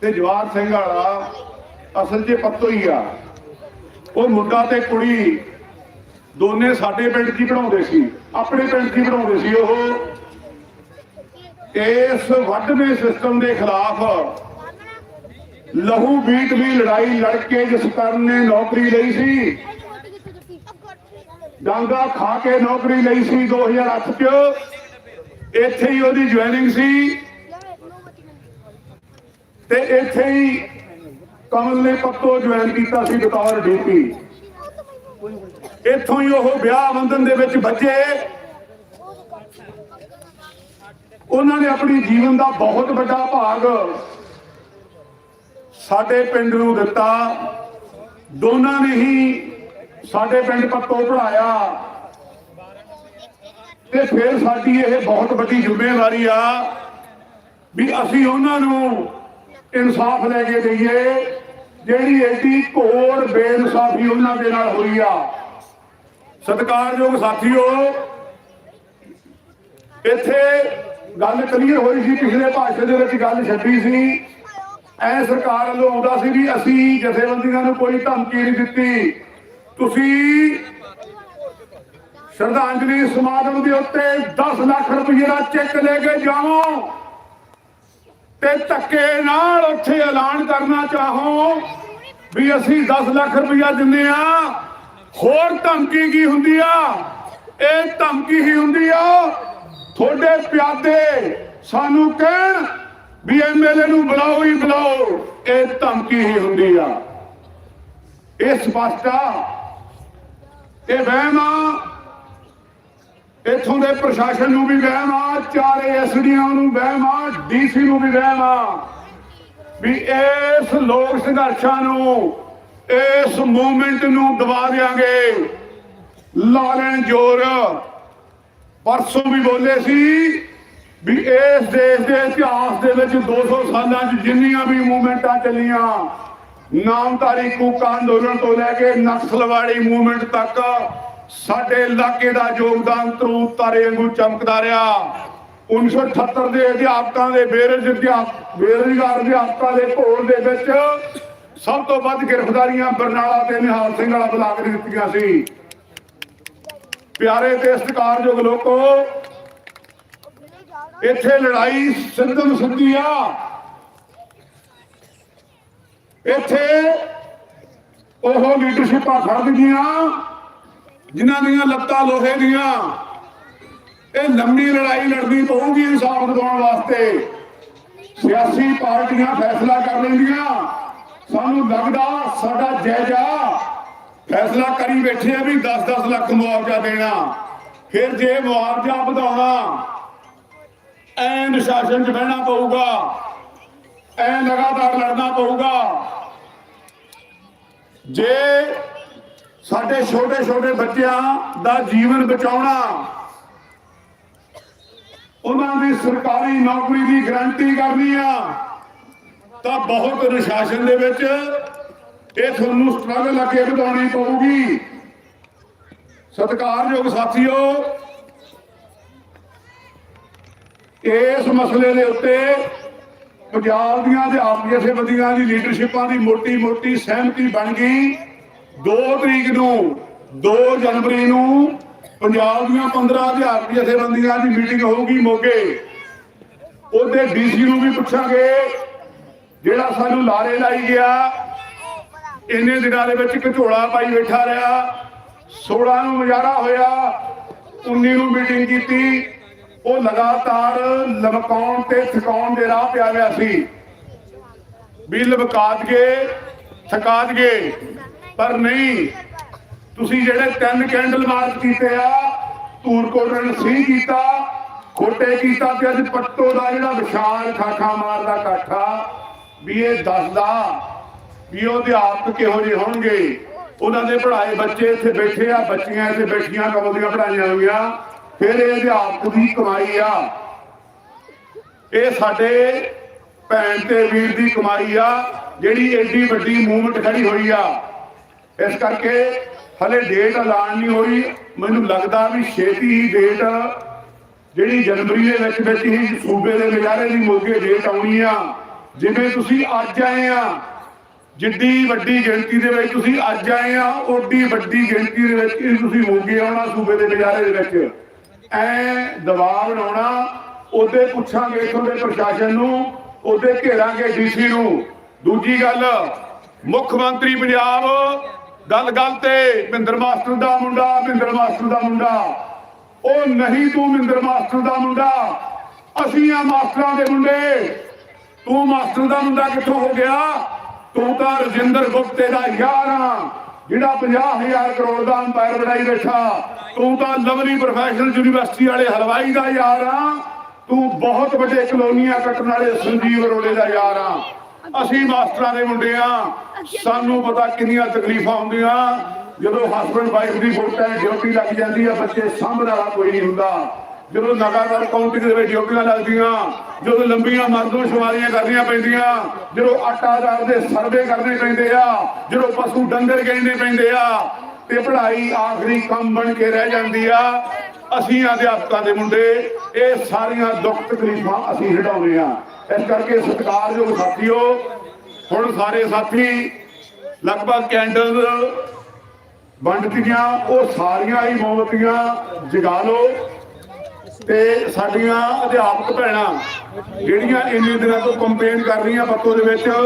ਤੇ ਜਵਾਰ ਸਿੰਘ ਵਾਲਾ ਅਸਲ 'ਚ ਪੱਤੋ ਹੀ ਆ। ਉਹ ਮੁੰਡਾ ਤੇ ਕੁੜੀ ਦੋਨੇ ਸਾਡੇ ਪਿੰਡ 'ਚ ਬਣਾਉਂਦੇ ਸੀ, ਆਪਣੇ ਪਿੰਡ 'ਚ ਹੀ ਬਣਾਉਂਦੇ ਸੀ ਉਹ। ਇਸ ਵੱਢਵੇਂ ਸਿਸਟਮ ਦੇ ਖਿਲਾਫ ਲਹੂ ਬੀਟ ਦੀ ਲੜਾਈ ਲੜ ਕੇ ਜਸਕਰਨ ਨੇ ਨੌਕਰੀ ਲਈ ਸੀ। ਡਾਂਗਾ ਖਾ ਕੇ ਨੌਕਰੀ ਲਈ ਸੀ 2008 ਚ। ਇੱਥੇ ਹੀ ਉਹਦੀ ਜੁਆਇਨਿੰਗ ਸੀ। ਤੇ ਇੱਥੇ ਹੀ ਕਮਲ ਨੇ ਪੱਤੋ ਜੁਆਇਨ ਕੀਤਾ ਸੀ ਬਤੌਰ ਡੀਪੀ ਇੱਥੋਂ ਹੀ ਉਹ ਵਿਆਹ ਬੰਧਨ ਦੇ ਵਿੱਚ ਬੱਜੇ ਉਹਨਾਂ ਨੇ ਆਪਣੀ ਜੀਵਨ ਦਾ ਬਹੁਤ ਵੱਡਾ ਭਾਗ ਸਾਡੇ ਪਿੰਡ ਨੂੰ ਦਿੱਤਾ। ਦੋਨਾਂ ਨੇ ਹੀ ਸਾਡੇ ਪਿੰਡ ਪੱਤੋ ਪੜਾਇਆ ਤੇ ਫਿਰ ਸਾਡੀ ਇਹ ਬਹੁਤ ਵੱਡੀ ਜ਼ਿੰਮੇਵਾਰੀ ਆ ਵੀ ਅਸੀਂ ਉਹਨਾਂ ਨੂੰ ਇਨਸਾਫ ਲੈ ਕੇ ਦਈਏ ਜਿਹੜੀ ਐਡੀ ਘੋਰ ਬੇਇਨਸਾਫੀ ਉਹਨਾਂ ਦੇ ਨਾਲ ਹੋਈ ਆ। ਸਤਿਕਾਰਯੋਗ ਸਾਥੀਓ, ਇੱਥੇ ਗੱਲ ਕਲੀਅਰ ਹੋਈ ਸੀ, ਪਿਛਲੇ ਭਾਸ਼ਣ ਦੇ ਵਿੱਚ ਗੱਲ ਛੱਡੀ ਸੀ। ਐ ਸਰਕਾਰ ਵੱਲੋਂ ਆਉਂਦਾ ਸੀ ਵੀ ਅਸੀਂ ਜਥੇਬੰਦੀਆਂ ਨੂੰ ਕੋਈ ਧਮਕੀ ਨਹੀਂ ਦਿੱਤੀ। ਤੁਸੀਂ ਸ਼ਰਧਾਂਜਲੀ ਸਮਾਗਮ ਦੇ ਉੱਤੇ 10 ਲੱਖ ਰੁਪਏ ਦਾ ਚੈੱਕ ਲੈ ਕੇ ਜਾਓ। ਤੇ ਧੱਕੇ ਨਾਲ ਉੱਥੇ ਐਲਾਨ ਕਰਨਾ ਚਾਹੋ ਵੀ ਅਸੀਂ 10 ਲੱਖ ਰੁਪਇਆ ਦਿੰਦੇ ਆ। ਹੋਰ ਧਮਕੀ ਕੀ ਹੁੰਦੀ ਆ? ਇਹ ਧਮਕੀ ਹੀ ਹੁੰਦੀ ਆ, ਤੁਹਾਡੇ ਪਿਆਦੇ ਸਾਨੂੰ ਕਹਿਣ ਵੀ ਐਮਐਲਏ ਨੂੰ ਬੁਲਾਓ ਹੀ ਬੁਲਾਓ, ਇਹ ਧਮਕੀ ਹੀ ਹੁੰਦੀ ਆ। ਇਹ ਸਪਸ਼ਟ ਆ ਇਹ ਵਹਿਮ ਆ ਇੱਥੋਂ ਦੇ ਪ੍ਰਸ਼ਾਸਨ ਨੂੰ ਵੀ ਵਹਿਮ ਆ, ਚਾਰੇ ਐਸਡੀਆਂ ਨੂੰ ਵਹਿਮ ਆ ਡੀਸੀ ਨੂੰ ਵੀ ਵਹਿਮ ਆ। ਵੀ ਇਸ ਲੋਕ ਸੰਘਰਸ਼ਾਂ ਨੂੰ, ਇਸ ਮੂਵਮੈਂਟ ਨੂੰ ਦਬਾ ਦੇਾਂਗੇ ਲਾ ਜ਼ੋਰ। ਪਰਸੋਂ ਵੀ ਬੋਲੇ ਸੀ ਵੀ ਇਸ ਦੇਸ਼ ਦੇ ਇਤਿਹਾਸ ਦੇ ਵਿੱਚ 200 ਸਾਲਾਂ 'ਚ ਜਿੰਨੀਆਂ ਵੀ ਮੂਵਮੈਂਟਾਂ ਚੱਲੀਆਂ, ਨਾਮਧਾਰੀ ਕੂਕਾ ਅੰਦੋਲਨ ਤੋਂ ਲੈ ਕੇ ਨਕਸਲਵਾੜੀ ਮੂਵਮੈਂਟ ਤੱਕ ਸਾਡੇ ਇਲਾਕੇ ਦਾ ਯੋਗਦਾਨ ਤਰੂਪ ਤਾਰੇ ਵਾਂਗੂ ਚਮਕਦਾ ਰਿਹਾ। 1978 ਦੇ ਅਧਿਆਪਕਾਂ ਦੇ ਬੇਰੁਜ਼ਗਾਰ ਅਧਿਆਪ- ਬੇਰੁਜ਼ਗਾਰ ਅਧਿਆਪਕਾਂ ਦੇ ਘੋਲ ਦੇ ਵਿੱਚ ਸਭ ਤੋਂ ਵੱਧ ਗ੍ਰਿਫਤਾਰੀਆਂ ਬਰਨਾਲਾ ਤੇ ਨਿਹਾਲ ਸਿੰਘ ਵਾਲਾ ਬਲਾਕ ਦੇ ਦਿੱਤੀਆਂ ਸੀ। ਪਿਆਰੇ ਤੇ ਸਤਿਕਾਰਯੋਗ ਲੋਕੋ, ਇੱਥੇ ਲੜਾਈ ਸਿੱਧਮ ਸਿੱਧੀ ਆ। ਇੱਥੇ ਉਹ ਲੀਡਰਸ਼ਿਪਾਂ ਖੜ ਗਈਆਂ। ਜਿਨ੍ਹਾਂ ਦੀਆਂ ਲੱਤਾਂ ਲੋਹੇ ਦੀਆਂ, ਇਹ ਲੰਮੀ ਲੜਾਈ ਲੜਨੀ ਪਊਗੀ ਇਨਸਾਫ ਦਿਵਾਉਣ ਵਾਸਤੇ। ਸਿਆਸੀ ਪਾਰਟੀਆਂ ਫੈਸਲਾ ਕਰ ਲੈਂਦੀਆਂ। ਸਾਨੂੰ ਲੱਗਦਾ ਸਾਡਾ ਜਾਇਜ਼ਾ ਫੈਸਲਾ ਕਰੀ ਬੈਠੇ ਆ ਵੀ 10-10 ਲੱਖ ਮੁਆਵਜ਼ਾ ਦੇਣਾ। ਫਿਰ ਜੇ ਮੁਆਵਜ਼ਾ ਵਧਾਉਣਾ ਐ ਨਿਸ਼ਾਸਨ 'ਚ ਬਹਿਣਾ ਪਊਗਾ ਐ ਲਗਾਤਾਰ ਲੜਨਾ ਪਊਗਾ। ਜੇ ਸਾਡੇ ਛੋਟੇ ਛੋਟੇ ਬੱਚਿਆਂ ਦਾ ਜੀਵਨ ਬਚਾਉਣਾ। ਉਹਨਾਂ ਦੀ ਸਰਕਾਰੀ ਨੌਕਰੀ ਦੀ ਗਰੰਟੀ ਕਰਨੀ ਆ। ਤਾਂ ਬਹੁਤ ਅਨੁਸ਼ਾਸਨ ਦੇ ਵਿੱਚ ਇਹ ਤੁਹਾਨੂੰ ਸਟਰਗਲ ਅੱਗੇ ਵਧਾਉਣੀ ਪਊਗੀ। ਸਤਿਕਾਰਯੋਗ ਸਾਥੀਓ, ਇਸ ਮਸਲੇ ਦੇ ਉੱਤੇ ਪੰਜਾਬ ਦੀਆਂ ਆਪ ਜਥੇਬੰਦੀਆਂ ਦੀ ਲੀਡਰਸ਼ਿਪਾਂ ਦੀ ਮੋਟੀ ਮੋਟੀ ਸਹਿਮਤੀ ਬਣ ਗਈ। 2 ਤਰੀਕ ਨੂੰ 2 ਜਨਵਰੀ ਨੂੰ ਪੰਜਾਬ ਦੀਆਂ 15 ਅਧਿਆਪਕ ਜਥੇਬੰਦੀਆਂ ਦੀ ਮੀਟਿੰਗ ਹੋਊਗੀ ਮੋਗੇ। ਉਹਦੇ ਡੀਸੀ ਨੂੰ ਵੀ ਪੁੱਛਾਂਗੇ, ਜਿਹੜਾ ਸਾਨੂੰ ਲਾਰੇ ਲਾਈ ਗਿਆ, ਇੰਨੇ ਦਿਨਾਂ ਦੇ ਵਿੱਚ ਘਟੋਲਾ ਪਾਈ ਬੈਠਾ ਰਿਹਾ 16 ਨੂੰ ਮੁਜ਼ਾਹਰਾ ਹੋਇਆ 19 ਨੂੰ ਮੀਟਿੰਗ ਕੀਤੀ, ਉਹ ਲਗਾਤਾਰ ਲਮਕਾਉਣ ਤੇ ਥਕਾਉਣ ਦੇ ਰਾਹ ਪਿਆ ਹੋਇਆ ਸੀ। ਵੀ ਲਮਕਾ ਦਈਏ ਥਕਾ ਦਈਏ ਪਰ ਨਹੀਂ, ਤੁਸੀਂ ਜਿਹੜੇ ਤਿੰਨ ਕੈਂਡਲ ਮਾਰਚ ਕੀਤੇ ਆ, ਧੂਰਕੋਟ ਨੇ ਸੀ ਕੀਤਾ, ਖੋਟੇ ਕੀਤਾ ਤੇ ਅੱਜ ਪੱਟੋ ਦਾ ਜਿਹੜਾ ਵਿਸ਼ਾਲ ਖਾਖਾ ਮਾਰਦਾ ਕਾਠਾ ਵੀ ਇਹ ਦੱਸਦਾ ਵੀ ਉਹ ਅਧਿਆਪਕ ਕਿਹੋ ਜਿਹੇ ਹੋਣਗੇ। ਉਹਨਾਂ ਦੇ ਪੜ੍ਹਾਏ ਬੱਚੇ ਇੱਥੇ ਬੈਠੇ ਆ, ਬੱਚੀਆਂ ਇੱਥੇ ਬੈਠੀਆਂ, ਕਮਲ ਦੀਆਂ ਪੜ੍ਹਾਈਆਂ ਹੋਈਆਂ, ਫਿਰ ਇਹ ਅਧਿਆਪਕ ਦੀ ਕਮਾਈ ਆ। ਇਹ ਸਾਡੇ ਭੈਣ ਤੇ ਵੀਰ ਦੀ ਕਮਾਈ ਆ, ਜਿਹੜੀ ਐਡੀ ਵੱਡੀ ਮੂਵਮੈਂਟ ਖੜੀ ਹੋਈ ਆ। ਇਸ ਕਰਕੇ ਹਲੇ ਡੇਟ ਐਲਾਨ ਨਹੀਂ ਹੋਈ। ਮੈਨੂੰ ਲੱਗਦਾ ਵੀ ਛੇਤੀ ਹੀ ਡੇਟ ਜਿਹੜੀ ਜਨਵਰੀ ਦੇ ਵਿੱਚ ਵਿੱਚ ਹੀ ਸੂਬੇ ਦੇ ਨਜ਼ਾਰੇ ਦੀ ਮੋਗੇ ਡੇਟ ਆਉਣੀ ਆ। ਜਿਵੇਂ ਤੁਸੀਂ ਅੱਜ ਆਏ ਆ, ਜਿੱਡੀ ਵੱਡੀ ਗਿਣਤੀ ਦੇ ਵਿੱਚ ਤੁਸੀਂ ਅੱਜ ਆਏ ਆ, ਓਡੀ ਵੱਡੀ ਗਿਣਤੀ ਦੇ ਵਿੱਚ ਤੁਸੀਂ ਹੋਗੇ ਆਉਣਾ, ਸੂਬੇ ਦੇ ਨਜ਼ਾਰੇ ਦੇ ਵਿੱਚ। ਐ ਦਬਾਅ ਬਣਾਉਣਾ, ਉਹਦੇ ਪੁੱਛਾਂਗੇ ਇਥੋਂ ਦੇ ਪ੍ਰਸ਼ਾਸਨ ਨੂੰ, ਉਹਦੇ ਘੇਰਾਂਗੇ ਡੀਸੀ ਨੂੰ। ਦੂਜੀ ਗੱਲ, ਮੁੱਖ ਮੰਤਰੀ ਪੰਜਾਬ ਗੱਲ ਗੱਲ ਤੇ ਮਹਿੰਦਰ ਮਾਸਟਰ ਦਾ ਮੁੰਡਾ ਮਹਿੰਦਰ ਮਾਸਟਰ ਦਾ ਮੁੰਡਾ। ਉਹ ਨਹੀਂ ਤੂੰ ਮਹਿੰਦਰ ਮਾਸਟਰ ਦਾ ਮੁੰਡਾ। ਅਸੀਂ ਆ ਮਾਸਟਰਾਂ ਦੇ ਮੁੰਡੇ। ਤੂੰ ਮਾਸਟਰ ਦਾ ਮੁੰਡਾ ਕਿੱਥੋਂ ਹੋ ਗਿਆ? ਤੂੰ ਤਾਂ ਰਜਿੰਦਰ ਗੁਪਤੇ ਦਾ ਯਾਰ ਆ, ਜਿਹੜਾ 50000 ਕਰੋੜ ਦਾ ਅੰਪਾਇਰ ਬਣਾਈ ਬੈਠਾ। ਤੂੰ ਤਾਂ ਲਵਲੀ ਪ੍ਰੋਫੈਸ਼ਨਲ ਯੂਨੀਵਰਸਿਟੀ ਵਾਲੇ ਹਲਵਾਈ ਦਾ ਯਾਰ ਆ। ਤੂੰ ਬਹੁਤ ਵੱਡੇ ਕਲੋਨੀਆਂ ਕੱਟਣ ਵਾਲੇ ਸੰਜੀਵ ਅਰੋੜੇ ਦਾ ਯਾਰ ਆ। ਅਸੀਂ ਮਾਸਟਰਾਂ ਦੇ ਮੁੰਡੇ ਆ। ਸਾਨੂੰ ਪਤਾ ਕਿੰਨੀਆਂ ਤਕਲੀਫਾਂ ਹੁੰਦੀਆਂ। ਜਦੋਂ ਹਸਬੰਡ ਵਾਈਫ ਦੀ ਵੋਟਾਂ ਡਿਊਟੀ ਲੱਗ ਜਾਂਦੀ ਆ ਬੱਚੇ ਸਾਂਭਣ ਵਾਲਾ ਕੋਈ ਨਹੀਂ ਹੁੰਦਾ। ਜਦੋਂ ਲਗਾਤਾਰ ਕਾਊਂਟਿੰਗ ਦੇ ਵਿੱਚ ਡਿਊਟੀਆਂ ਲੱਗਦੀਆਂ, ਜਦੋਂ ਲੰਬੀਆਂ ਮਰਦੋਂ ਸ਼ੁਮਾਰੀਆਂ ਕਰਨੀਆਂ ਪੈਂਦੀਆਂ, ਜਦੋਂ ਆਟਾਦਾਰ ਦੇ ਸਰਵੇ ਕਰਨੇ ਪੈਂਦੇ ਆ, ਜਦੋਂ ਪਸ਼ੂ ਡੰਗਰ ਕਹਿੰਦੇ ਪੈਂਦੇ ਆ, ਤੇ ਪੜ੍ਹਾਈ ਆਖਰੀ ਕੰਮ ਬਣ ਕੇ ਰਹਿ ਜਾਂਦੀ ਆ। ਅਸੀਂ ਅਧਿਆਪਕਾਂ ਦੇ ਮੁੰਡੇ, ਇਹ ਸਾਰੀਆਂ ਦੁੱਖ ਤਕਲੀਫਾਂ ਅਸੀਂ ਹਟਾਉਂਦੇ ਆ ਇਸ ਕਰਕੇ ਸਤਿਕਾਰਯੋਗ ਸਾਥੀਓ ਹੁਣ ਸਾਰੇ ਸਾਥੀ ਲਗਭਗ ਕੈਂਡਲ ਵੰਡਤੀਆਂ ਉਹ ਸਾਰੀਆਂ ਹੀ ਮੋਮਬਤੀਆਂ ਜਗਾ ਲਓ ਤੇ ਸਾਡੀਆਂ ਅਧਿਆਪਕ ਭੈਣਾਂ ਜਿਹੜੀਆਂ ਇੰਨੇ ਦਿਨਾਂ ਤੋਂ ਕੰਪੇਨ ਕਰ ਰਹੀਆਂ ਬੱਤੋਂ ਦੇ ਵਿੱਚ